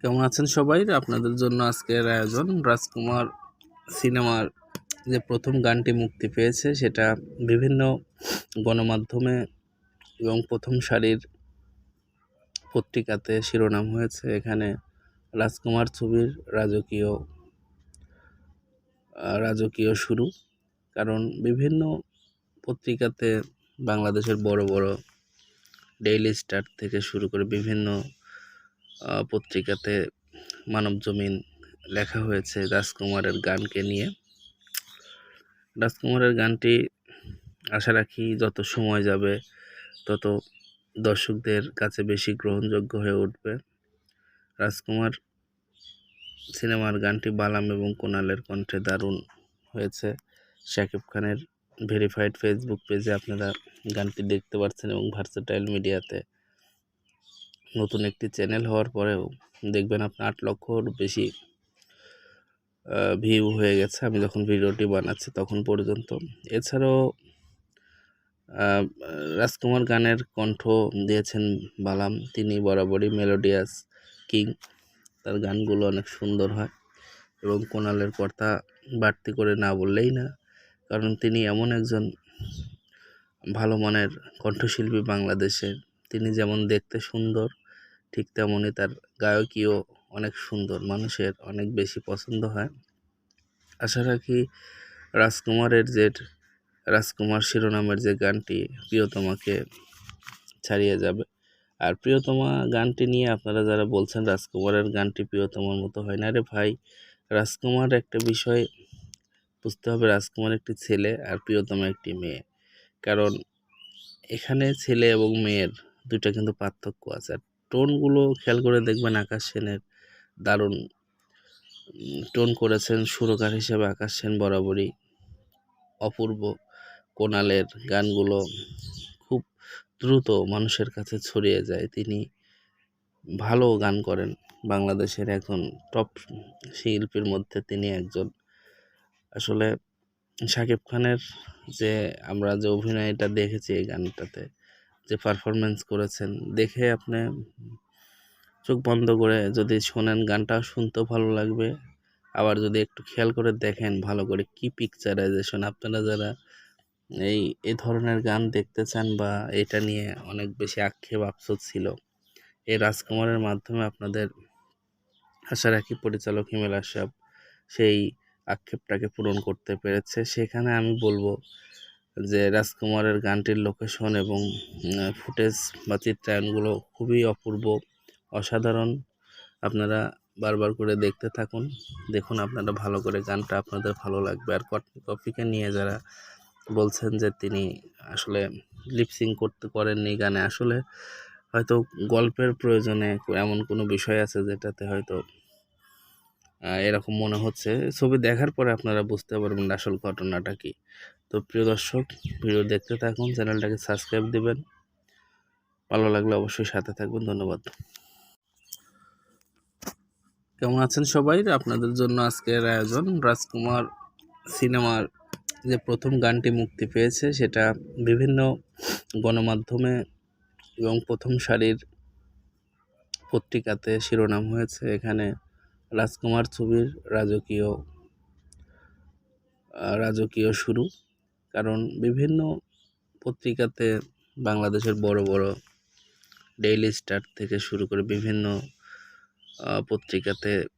কেমন আছেন সবাই? আপনাদের জন্য আজকের আয়োজন রাজকুমার সিনেমার যে প্রথম গানটি মুক্তি পেয়েছে, সেটা বিভিন্ন গণমাধ্যমে এবং প্রথম সারির পত্রিকাতে শিরোনাম হয়েছে। এখানে রাজকুমার ছবির রাজকীয় রাজকীয় শুরু। কারণ বিভিন্ন পত্রিকাতে বাংলাদেশের বড় বড় ডেইলি স্টার থেকে শুরু করে বিভিন্ন পত্রিকাতে মানব জমিন লেখা হয়েছে রাজকুমারের গানকে নিয়ে। রাজকুমারের গানটি আশা রাখি যত সময় যাবে, তত দর্শকদের কাছে বেশি গ্রহণযোগ্য হয়ে উঠবে। রাজকুমার সিনেমার গানটি বালাম এবং কোনালের কণ্ঠে দারুণ হয়েছে। শাকিব খানের ভেরিফাইড ফেসবুক পেজে আপনারা গানটি দেখতে পাচ্ছেন এবং ভার্সেটাইল মিডিয়াতে নতুন একটি চ্যানেল হওয়ার পরেও দেখবেন আপনার আট লক্ষর বেশি ভিউ হয়ে গেছে। আমি যখন ভিডিওটি বানাচ্ছি তখন পর্যন্ত। এছাড়াও রাজকুমার গানের কণ্ঠ দিয়েছেন বালাম। তিনি বরাবরই মেলোডিয়াস কিং তার গানগুলো অনেক সুন্দর হয় এবং কোনালের কথা বাড়তি করে না বললেই না। কারণ তিনি এমন একজন ভালো মানের কণ্ঠশিল্পী বাংলাদেশের তিনি যেমন দেখতে সুন্দর, ঠিক তেমনই তার গায়কীও অনেক সুন্দর, মানুষের অনেক বেশি পছন্দ হয়। আশা রাখি রাজকুমারের যে রাজকুমার শিরোনামের যে গানটি প্রিয়তমাকে ছাড়িয়ে যাবে। আর প্রিয়তমা গানটি নিয়ে আপনারা যারা বলছেন রাজকুমারের গানটি প্রিয়তমার মতো হয় না রে ভাই, রাজকুমার একটা বিষয় বুঝতে হবে, রাজকুমার একটি ছেলে আর প্রিয়তমা একটি মেয়ে। কারণ এখানে ছেলে এবং মেয়ের দুইটা কিন্তু পার্থক্য আছে। আর টোনগুলো খেয়াল করে দেখবেন আকাশ সেনের দারুণ টোন করেছেন সুরকার হিসেবে আকাশ সেন বরাবরই। অপূর্ব কোনালের গানগুলো খুব দ্রুত মানুষের কাছে ছড়িয়ে যায়। তিনি ভালো গান করেন। বাংলাদেশের এখন টপ শিল্পীর মধ্যে তিনি একজন। আসলে শাকিব খানের যে আমরা যে অভিনয়টা দেখেছি এই গানটাতে যে পারফরমেন্স করেছেন, দেখে আপনি চোখ বন্ধ করে যদি শোনেন গানটা, শুনতেও ভালো লাগবে। আবার যদি একটু খেয়াল করে দেখেন ভালো করে কি পিকচারাইজেশন আপনারা যারা এই এ ধরনের গান দেখতে চান বা এটা নিয়ে অনেক বেশি আক্ষেপ, আফসোস ছিল, এই রাজকুমারের মাধ্যমে আপনাদের আশা রাখি পরিচালক হিমেল আশরাফ সেই আক্ষেপটাকে পূরণ করতে পেরেছে। সেখানে আমি বলব যে রাজকুমারের গানটির লোকেশন এবং ফুটেজ বা চিত্রায়নগুলো খুবই অপূর্ব, অসাধারণ। আপনারা বারবার করে দেখতে থাকুন। দেখুন আপনারা ভালো করে গানটা আপনাদের ভালো লাগবে। আর কটনি কফিকে নিয়ে যারা বলছেন যে তিনি আসলে লিপসিং করতে করেননি গানে, আসলে হয়তো গল্পের প্রয়োজনে এমন কোনো বিষয় আছে যেটাতে হয়তো এরকম মনে হচ্ছে। ছবি দেখার পরে আপনারা বুঝতে পারবেন আসল ঘটনাটা কি। তো প্রিয় দর্শক, ভিডিও দেখতে থাকুন, চ্যানেলটাকে সাবস্ক্রাইব দিবেন। ভালো লাগলে অবশ্যই সাথে থাকবেন। ধন্যবাদ। কেমন আছেন সবাই? আপনাদের জন্য আজকের আয়োজন রাজকুমার সিনেমার যে প্রথম গানটি মুক্তি পেয়েছে, সেটা বিভিন্ন গণমাধ্যমে এবং প্রথম সারির পত্রিকাতে শিরোনাম হয়েছে। এখানে রাজকুমার ছবির রাজকীয় রাজকীয় শুরু। কারণ বিভিন্ন পত্রিকাতে বাংলাদেশের বড় বড় ডেইলি স্টার থেকে শুরু করে বিভিন্ন পত্রিকাতে